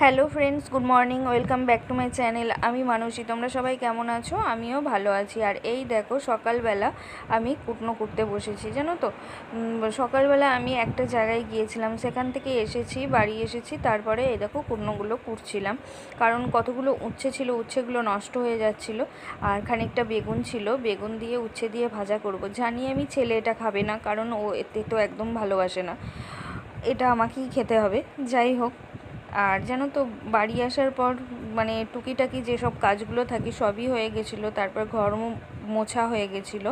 Hello friends, good morning, welcome back to my channel. আমি মানসী, তোমরা সবাই কেমন আছো? আমিও ভালো আছি। আর এই দেখো, সকালবেলা আমি কুটনো করতে বসেছি, জানো তো? সকালবেলা আমি একটা জায়গায় গিয়েছিলাম, সেখান থেকে এসেছি, বাড়ি এসেছি, তারপরে এই দেখো কুটনোগুলো কুটছিলাম। কারণ কতগুলো উচ্ছে ছিল, উচ্ছেগুলো নষ্ট হয়ে যাচ্ছিল, আর খানিকটা বেগুন ছিল, বেগুন দিয়ে উচ্ছে দিয়ে ভাজা করব। জানি আমি ছেলে, এটা খাবে না, কারণ ও এতে তো একদম ভালোবাসে না। এটা আমাকেই খেতে হবে, যাই হোক। আর জানো তো, বাড়ি আসার পর মানে টুকিটাকি যেসব কাজগুলো থাকে সবই হয়ে গেছিল। তারপর ঘর মোছা হয়ে গেছিল।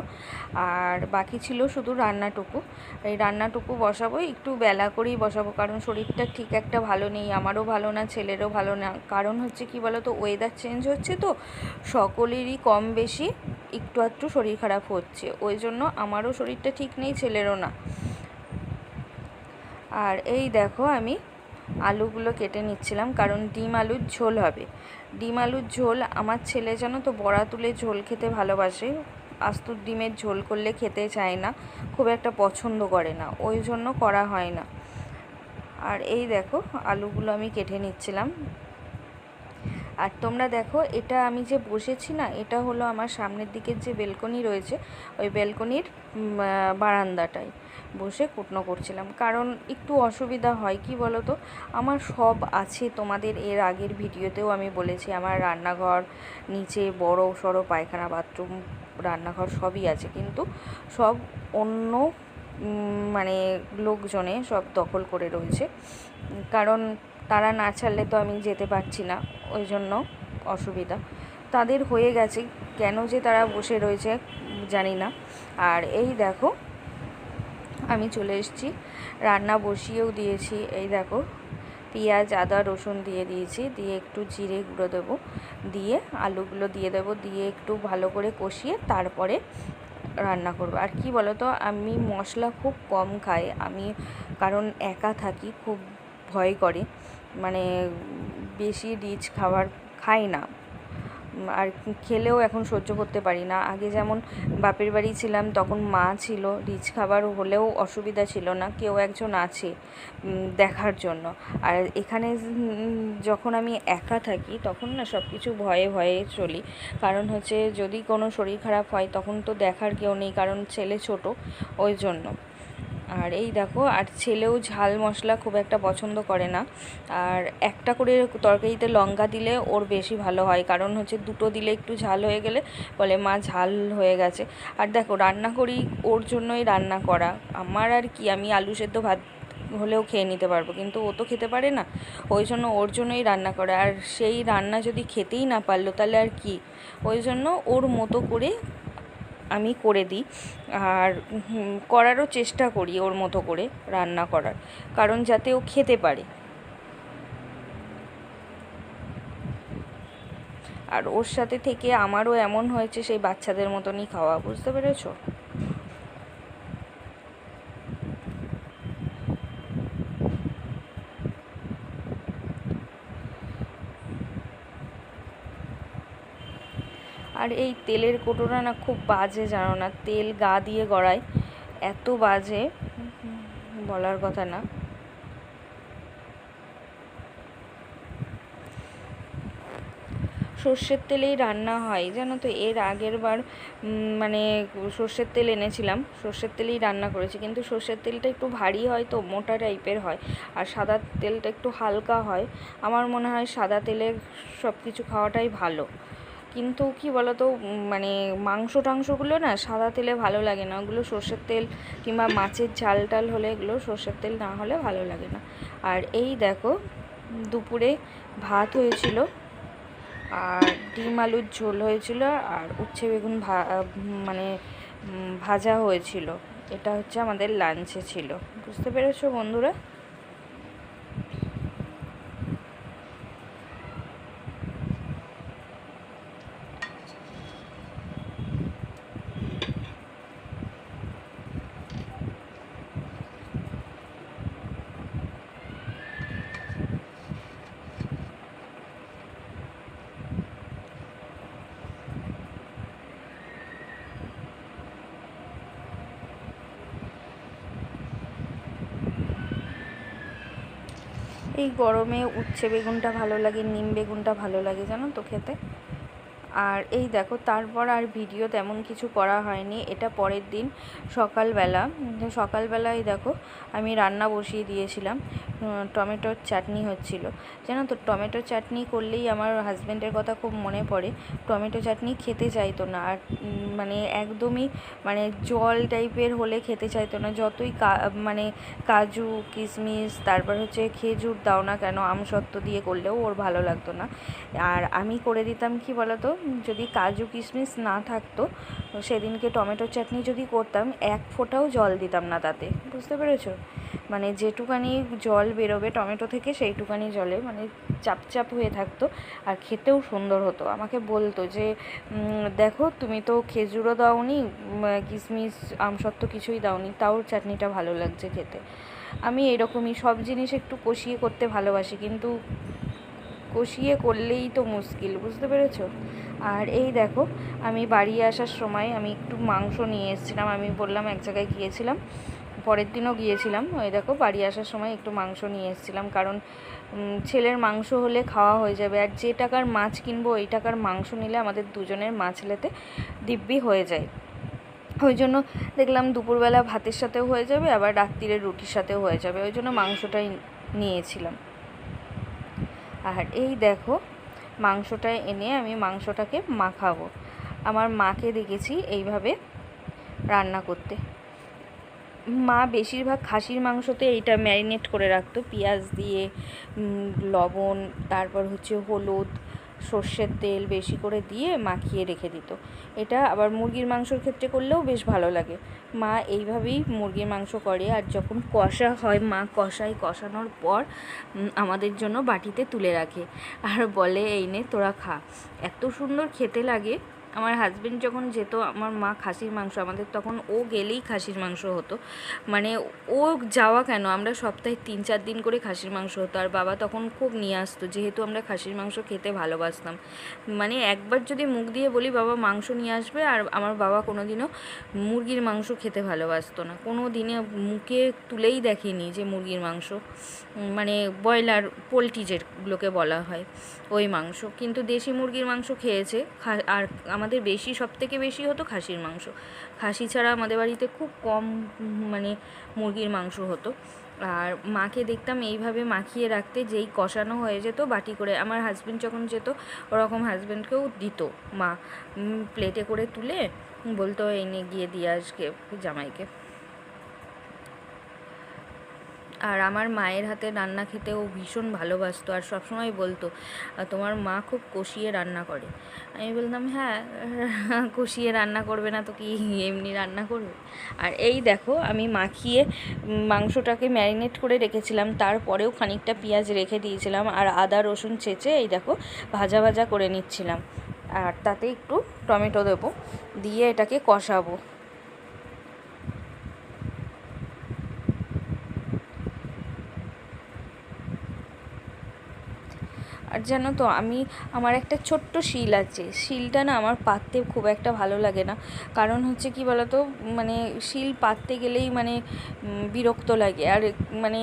আর বাকি ছিল শুধু রান্নাটুকু। এই রান্নাটুকু বসাবো, একটু বেলা করেই বসাবো। কারণ শরীরটা ঠিক একটা ভালো নেই, আমারও ভালো না, ছেলেরও ভালো না। কারণ হচ্ছে কি বলো তো ওয়েদার চেঞ্জ হচ্ছে তো, সকলেরই কম বেশি একটু একটু শরীর খারাপ হচ্ছে। ওই জন্য আমারও শরীরটা ঠিক নেই, ছেলেরও না। আর এই দেখো আমি আলুগুলো কেটে নিচ্ছিলাম, কারণ ডিম আলুর ঝোল হবে। ডিম আলুর ঝোল, আমার ছেলে জানো তো, বড়া তুলে ঝোল খেতে ভালোবাসে। আস্তুর ডিমের ঝোল করলে খেতে চায় না, খুব একটা পছন্দ করে না, ওই জন্য করা হয় না। আর এই দেখো, আলুগুলো আমি কেটে নিচ্ছিলাম। আর তোমরা দেখো, এটা আমি যে বসেছি না, এটা হলো আমার সামনের দিকের যে বেলকনি রয়েছে, ওই বেলকনির বারান্দাটায় বসে কুটনো করছিলাম। কারণ একটু অসুবিধা হয়, কি বলো তো আমার সব আছে, তোমাদের এর আগের ভিডিওতেও আমি বলেছি, আমার রান্নাঘর নিচে বড় সড়ো পায়খানা, বাথরুম, রান্নাঘর সবই আছে। কিন্তু সব অন্য মানে লোকজনে সব দখল করে রয়েছে। কারণ তারা না ছাড়লে তো আমি যেতে পারছি না, ওই জন্য অসুবিধা। তাদের হয়ে গেছে, কেন যে তারা বসে রয়েছে জানি না। আর এই দেখো, আমি চলে এসেছি, রান্না বসিয়েও দিয়েছি। এই দেখো, পেঁয়াজ, আদা, রসুন দিয়ে দিয়েছি, দিয়ে একটু জিরে গুঁড়ো দেবো। দিয়ে আলুগুলো দিয়ে দেবো, দিয়ে একটু ভালো করে কষিয়ে তারপরে রান্না করব। আর কি বলো তো আমি মশলা খুব কম খাই। আমি কারণ একা থাকি, খুব ভয় করে। মানে বেশি রিচ খাবার খাই না। আর খেলেও এখন সহ্য করতে পারি না। আগে যেমন বাপের বাড়ি ছিলাম, তখন মা ছিল, রিচ খাবার হলেও অসুবিধা ছিল না, কেউ একজন আছে দেখার জন্য। আর এখানে যখন আমি একা থাকি, তখন না সব কিছু ভয়ে ভয়ে চলি। কারণ হচ্ছে যদি কোনো শরীর খারাপ হয়, তখন তো দেখার কেউ নেই, কারণ ছেলে ছোট, ওই জন্য। আর এই দেখো, আর ছেলেও ঝাল মশলা খুব একটা পছন্দ করে না। আর একটা করে তরকারিতে লঙ্কা দিলে ওর বেশি ভালো হয়, কারণ হচ্ছে দুটো দিলে একটু ঝাল হয়ে গেলে বলে, মা, ঝাল হয়ে গেছে। আর দেখো, রান্না করি ওর জন্যই রান্না করা। আমার আর কি, আমি আলু সেদ্ধ ভাত হলেও খেয়ে নিতে পারব, কিন্তু ও তো খেতে পারে না। ওই জন্য ওর জন্যই রান্না করা। আর সেই রান্না যদি খেতেই না পারল, তাহলে আর কি? ওই জন্য ওর মতো করে আমি করে দিই। আর করারও চেষ্টা করি ওর মতো করে রান্না করার, কারণ যাতে ও খেতে পারে। আর ওর সাথে থেকে আমারও এমন হয়েছে, সেই বাচ্চাদের মতনই খাওয়া, বুঝতে পেরেছ? আর এই তেলের কোটোটা না খুব বাজে, জানো না? তেল গা দিয়ে গড়ায়। এত বাজে। বলার কথা না। সর্ষের তেলেই রান্না হয়, জানো তো? এর আগের বার মানে সর্ষের তেল এনেছিলাম। সর্ষের তেলেই রান্না করেছি। কিন্তু সর্ষের তেলটা একটু ভারী হয় তো, মোটা টাইপের হয়। আর সাদা তেলটা একটু হালকা হয়। আমার মনে হয় সাদা তেলের সব কিছু খাওয়াটাই ভালো। কিন্তু কি বলতো মানে মাংস টাংসগুলো না সাদা তেলে ভালো লাগে না। ওগুলো সর্ষের তেল কিংবা মাছের ঝাল টাল হলে এগুলো সর্ষের তেল না হলে ভালো লাগে না। আর এই দেখো, দুপুরে ভাত হয়েছিল, আর ডিম আলুর ঝোল হয়েছিল, আর উচ্ছে বেগুন ভা মানে ভাজা হয়েছিল। এটা হচ্ছে আমাদের লাঞ্চে ছিল। বুঝতে পেরেছ বন্ধুরা? এই গরমে উচ্ছে বেগুনটা ভালো লাগে নিম বেগুনটা ভালো লাগে জানো তো খেতে? আর এই দেখো, তারপর আর ভিডিও তেমন কিছু করা হয়নি। এটা পরের দিন সকালবেলা। সকালবেলায় দেখো, আমি রান্না বসিয়ে দিয়েছিলাম। টমেটোর চাটনি হচ্ছিল। জানো তো টমেটো চাটনি করলেই আমার হাজব্যান্ডের কথা খুব মনে পড়ে। টমেটো চাটনি খেতে চাইতো না। আর মানে একদমই মানে জল টাইপের হলে খেতে চাইতো না। যতই মানে কাজু কিশমিশ তারপর হচ্ছে খেজুর দাও না কেন, আমসত্ত্ব দিয়ে করলেও ওর ভালো লাগতো না। আর আমি করে দিতাম কি বলতো যদি কাজু কিশমিশ না থাকতো, সেদিনকে টমেটো চাটনি যদি করতাম, এক ফোঁটাও জল দিতাম না তাতে। বুঝতে পেরেছ? মানে যেটুকানি জল বেরোবে টমেটো থেকে, সেইটুকানি জলে মানে চাপচাপ হয়ে থাকতো আর খেতেও সুন্দর হতো। আমাকে বলতো যে দেখো, তুমি তো খেজুরও দাওনি কিশমিশ আমসত্ত্ব কিছুই দাওনি, তাও চাটনিটা ভালো লাগছে খেতে। আমি এরকমই সব জিনিস একটু কষিয়ে করতে ভালোবাসি, কিন্তু কষিয়ে করলেই তো মুশকিল, বুঝতে পেরেছ? আর এই দেখো, আমি বাড়ি আসার সময় আমি একটু মাংস নিয়ে এসেছিলাম। আমি বললাম এক জায়গায় গিয়েছিলাম, পরের দিনও গিয়েছিলাম। ওই দেখো, বাড়ি আসার সময় একটু মাংস নিয়ে এসেছিলাম, কারণ ছেলের মাংস হলে খাওয়া হয়ে যাবে। আর যে টাকার মাছ কিনবো, ওই টাকার মাংস নিলে আমাদের দুজনের মাছ লেতে দিব্যি হয়ে যায়। ওই জন্য দেখলাম দুপুরবেলা ভাতের সাথেও হয়ে যাবে, আবার রাত্রিরে রুটির সাথেও হয়ে যাবে। ওই জন্য মাংসটাই নিয়েছিলাম। আর এই দেখো মাংসটা এনে আমি মাংসটাকে মাখাবো। আমার মাকে দেখেছি এইভাবে রান্না করতে। মা বেশিরভাগ খাসির মাংসতে এইটা ম্যারিনেট করে রাখতো। পেঁয়াজ দিয়ে লবণ, তারপর হচ্ছে হলুদ সর্ষের তেল বেশি করে দিয়ে মাখিয়ে রেখে দিত। এটা আবার মুরগির মাংসর ক্ষেত্রে করলেও বেশ ভালো লাগে। মা এইভাবেই মুরগির মাংস করে আর যখন কষা হয়, মা কষায় কষানোর পর আমাদের জন্য বাটিতে তুলে রাখে। আর বলে, এই নে, তোরা খা। এত সুন্দর খেতে লাগে। আমার হাজব্যান্ড যখন যেত, আমার মা খাসির মাংস, আমাদের তখন ও গেলেই খাসির মাংস হতো। মানে ও যাওয়া কেন? আমরা সপ্তাহে তিন চার দিন করে খাসির মাংস হতো। আর বাবা তখন খুব নিয়ে আসতো, যেহেতু আমরা খাসির মাংস খেতে ভালোবাসতাম। মানে একবার যদি মুখ দিয়ে বলি, বাবা, মাংস নিয়ে আসবে। আর আমার বাবা কোনো দিনও মুরগির মাংস খেতে ভালোবাসতো না। কোনো দিনে মুখে তুলেই দেখেনি যে মুরগির মাংস। মানে ব্রয়লার, পোলট্রি যেগুলোকে বলা হয়, ওই মাংস। কিন্তু দেশি মুরগির মাংস খেয়েছে। আর আমাদের বেশি সব থেকে বেশি হতো খাসির মাংস। খাসি ছাড়া আমাদের বাড়িতে খুব কম মানে মুরগির মাংস হতো। আর মাকে দেখতাম এইভাবে মাখিয়ে রাখতে, যেই কষানো হয়ে যেত বাটি করে। আমার হাজব্যান্ড যখন যেত, ওরকম হাজব্যান্ডকেও দিত। মা প্লেটে করে তুলে বলতো এনে গিয়ে দিয়ে আসকে জামাইকে। আর আমার মায়ের হাতে রান্না খেতে ও ভীষণ ভালোবাসতো আর সবসময় বলতো তোমার মা খুব কষিয়ে রান্না করে। আমি বলতাম হ্যাঁ কষিয়ে রান্না করবে না তো কি, এমনি রান্না করবে? আর এই দেখো, আমি মাখিয়ে মাংসটাকে ম্যারিনেট করে রেখেছিলাম, তারপরেও খানিকটা পেঁয়াজ রেখে দিয়েছিলাম আর আদা, রসুন চেঁচে এই দেখো ভাজা ভাজা করে নিচ্ছিলাম। আর তাতে একটু টমেটো দেবো, দিয়ে এটাকে কষাবো। আর জানো তো, আমি, আমার একটা ছোট্ট শিল আছে। শিলটা না আমার পাততে খুব একটা ভালো লাগে না। কারণ হচ্ছে কি বলতো মানে শিল পাততে গেলেই মানে বিরক্ত লাগে। আর মানে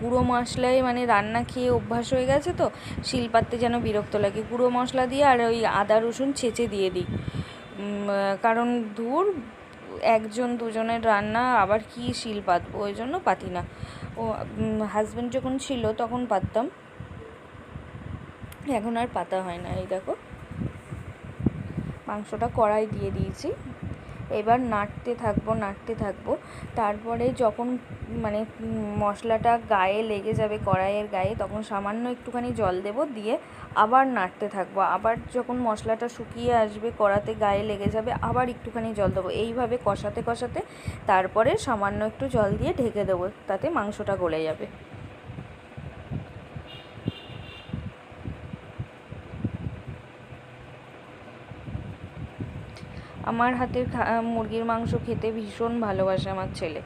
গুঁড়ো মশলায় মানে রান্না খেয়ে অভ্যাস হয়ে গেছে তো, শিল পাততে যেন বিরক্ত লাগে। গুঁড়ো মশলা দিয়ে আর ওই আদা, রসুন ছেঁচে দিয়ে দিই। কারণ দূর একজন দুজনের রান্না আবার কি শিল পাতবো, ওই জন্য পাতি না। ও হাজব্যান্ড যখন ছিল তখন পাততাম। এখন আর পাতা হয় না, এই দেখো। মাংসটা কড়াই দিয়ে দিয়েছি। এবার নাড়তে থাকব নাড়তে থাকব। তারপরে যখন মানে মশলাটা গায়ে লেগে যাবে কড়াইয়ের গায়ে, তখন সামান্য একটুখানি জল দেব, দিয়ে আবার নাড়তে থাকব। আবার যখন মশলাটা শুকিয়ে আসবে, কড়াতে গায়ে লেগে যাবে, আবার একটুখানি জল দেবো। এইভাবে কষাতে কষাতে তারপরে সামান্য একটু জল দিয়ে ঢেকে দেবো, তাতে মাংসটা গলে যাবে। আমার হাতের মুরগির মাংস খেতে ভীষণ ভালোবাসে আমার ছেলে।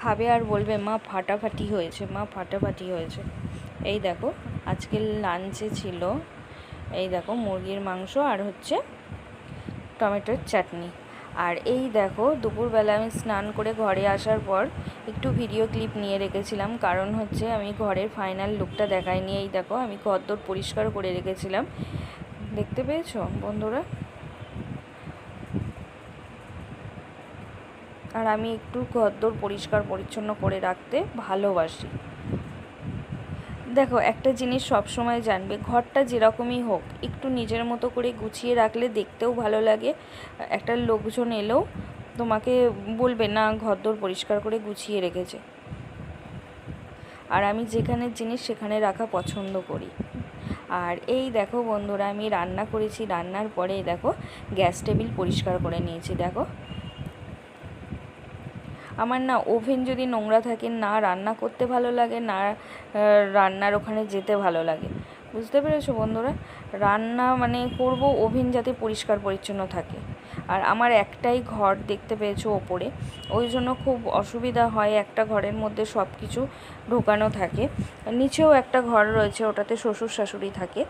খাবে আর বলবে, মা, ফাটাফাটি হয়েছে, মা, ফাটাফাটি হয়েছে। এই দেখো আজকের লাঞ্চে ছিল, এই দেখো, মুরগির মাংস আর হচ্ছে টমেটোর চাটনি। আর এই দেখো, দুপুরবেলা আমি স্নান করে ঘরে আসার পর একটু ভিডিও ক্লিপ নিয়ে রেখেছিলাম, কারণ হচ্ছে আমি ঘরের ফাইনাল লুকটা দেখাইনি। এই দেখো, আমি ঘরদোর পরিষ্কার করে রেখেছিলাম। দেখতে পেয়েছ বন্ধুরা? আর আমি একটু ঘরদোর পরিষ্কার পরিচ্ছন্ন করে রাখতে ভালোবাসি। দেখো, একটা জিনিস সব সময় জানবে, ঘরটা যেরকমই হোক, একটু নিজের মতো করে গুছিয়ে রাখলে দেখতেও ভালো লাগে। একটা লোকজন এলেও তোমাকে বলবে, না, ঘরদোর পরিষ্কার করে গুছিয়ে রেখেছে। আর আমি যেখানে জিনিস সেখানে রাখা পছন্দ করি। আর এই দেখো বন্ধুরা, আমি রান্না করেছি, রান্নার পরে দেখো গ্যাস টেবিল পরিষ্কার করে নিয়েছি, দেখো। আমার না ওভেন যদি নোংরা থাকে, না রান্না করতে ভালো লাগে, না রান্নার ওখানে যেতে ভালো লাগে। বুঝতে পেরেছ বন্ধুরা? রান্না মানে করব, ওভেন যাতে পরিষ্কার পরিচ্ছন্ন থাকে। আর আমার একটাই ঘর দেখতে পেয়েছ ওপরে। ওই জন্য খুব অসুবিধা হয় একটা ঘরের মধ্যে সব কিছু ঢোকানো থাকে। নিচেও একটা ঘর রয়েছে, ওটাতে শ্বশুর শাশুড়ি থাকে।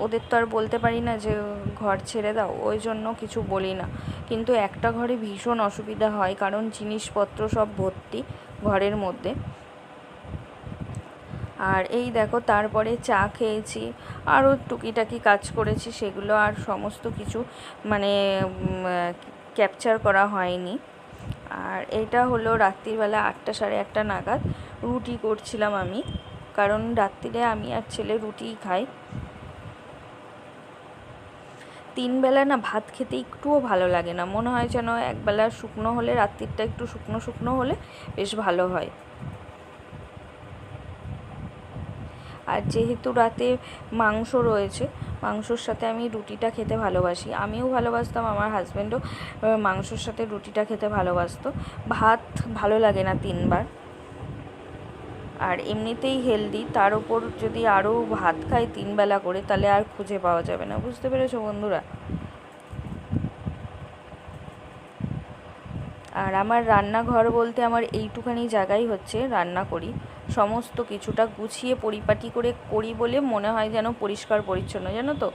ওদের তো আর বলতে পারি না যে ঘর ছেড়ে দাও, ওই জন্য কিছু বলি না। কিন্তু একটা ঘরে ভীষণ অসুবিধা হয়, কারণ জিনিসপত্র সব ভর্তি ঘরের মধ্যে। আর এই দেখো, তারপরে চা খেয়েছি, আরও টুকিটাকি কাজ করেছি, সেগুলো আর সমস্ত কিছু মানে ক্যাপচার করা হয়নি। আর এটা হলো রাত্রিবেলা আটটা সাড়ে আটটা নাগাদ, রুটি করছিলাম আমি, কারণ রাত্রিরে আমি আর ছেলে রুটিই খাই। তিন বেলা না ভাত খেতে একটুও ভালো লাগে না, মনে হয় যেন একবেলা শুকনো হলে, রাত্রিরটা একটু শুকনো শুকনো হলে বেশ ভালো হয়। আর যেহেতু রাতে মাংস রয়েছে, মাংসর সাথে আমি রুটিটা খেতে ভালোবাসি। আমিও ভালোবাসতাম, আমার হাজব্যান্ডও মাংসর সাথে রুটিটা খেতে ভালোবাসতো। ভাত ভালো লাগে না তিনবার। আর এমনিতেই হেলদি তার উপর যদি আরও ভাত খাই তিনবেলা করে, তাহলে আর খুঁজে পাওয়া যাবে না। বুঝতে পেরেছ বন্ধুরা? আর আমার রান্নাঘর বলতে আমার এইটুখানি জায়গাই হচ্ছে রান্না করি। সমস্ত কিছুটা গুছিয়ে পরিপাটি করে করি বলে মনে হয় যেন পরিষ্কার পরিচ্ছন্ন, জানো তো?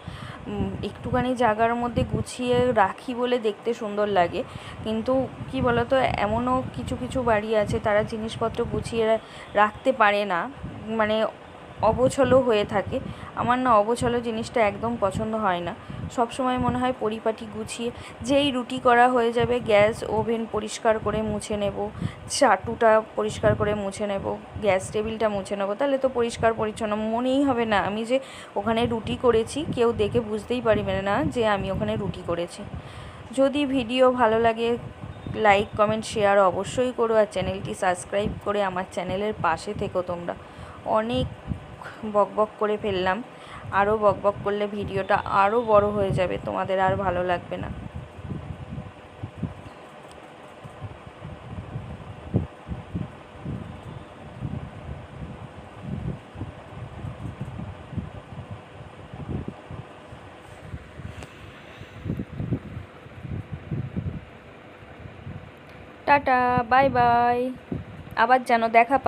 একটুখানি জায়গার মধ্যে গুছিয়ে রাখি বলে দেখতে সুন্দর লাগে। কিন্তু কি বলতো, এমনও কিছু কিছু বাড়ি আছে তারা জিনিসপত্র গুছিয়ে রাখতে পারে না। মানে অবছলও হয়ে থাকে। আমার না অবছলো জিনিসটা একদম পছন্দ হয় না। সব সময় মনে হয় পরিপাটি গুছিয়ে যেই রুটি করা হয়ে যাবে গ্যাস ওভেন পরিষ্কার করে মুছে নেব, চাটুটা পরিষ্কার করে মুছে নেব, গ্যাস টেবিলটা মুছে নেব, তাহলে তো পরিষ্কার পরিচ্ছন্ন মনেই হবে না। আমি যে ওখানে রুটি করেছি, কেউ দেখে বুঝতেই পারবে না যে আমি ওখানে রুটি করেছি। যদি ভিডিও ভালো লাগে, লাইক, কমেন্ট, শেয়ার অবশ্যই করো আর চ্যানেলটি সাবস্ক্রাইব করে আমার চ্যানেলের পাশে থেকো তোমরা। অনেক বকবক করে ফেললাম। আরও বকবক করলে ভিডিওটা আরও বড় হয়ে যাবে, তোমাদের আর ভালো লাগবে না। Tata, bye bye. আবার যেন দেখা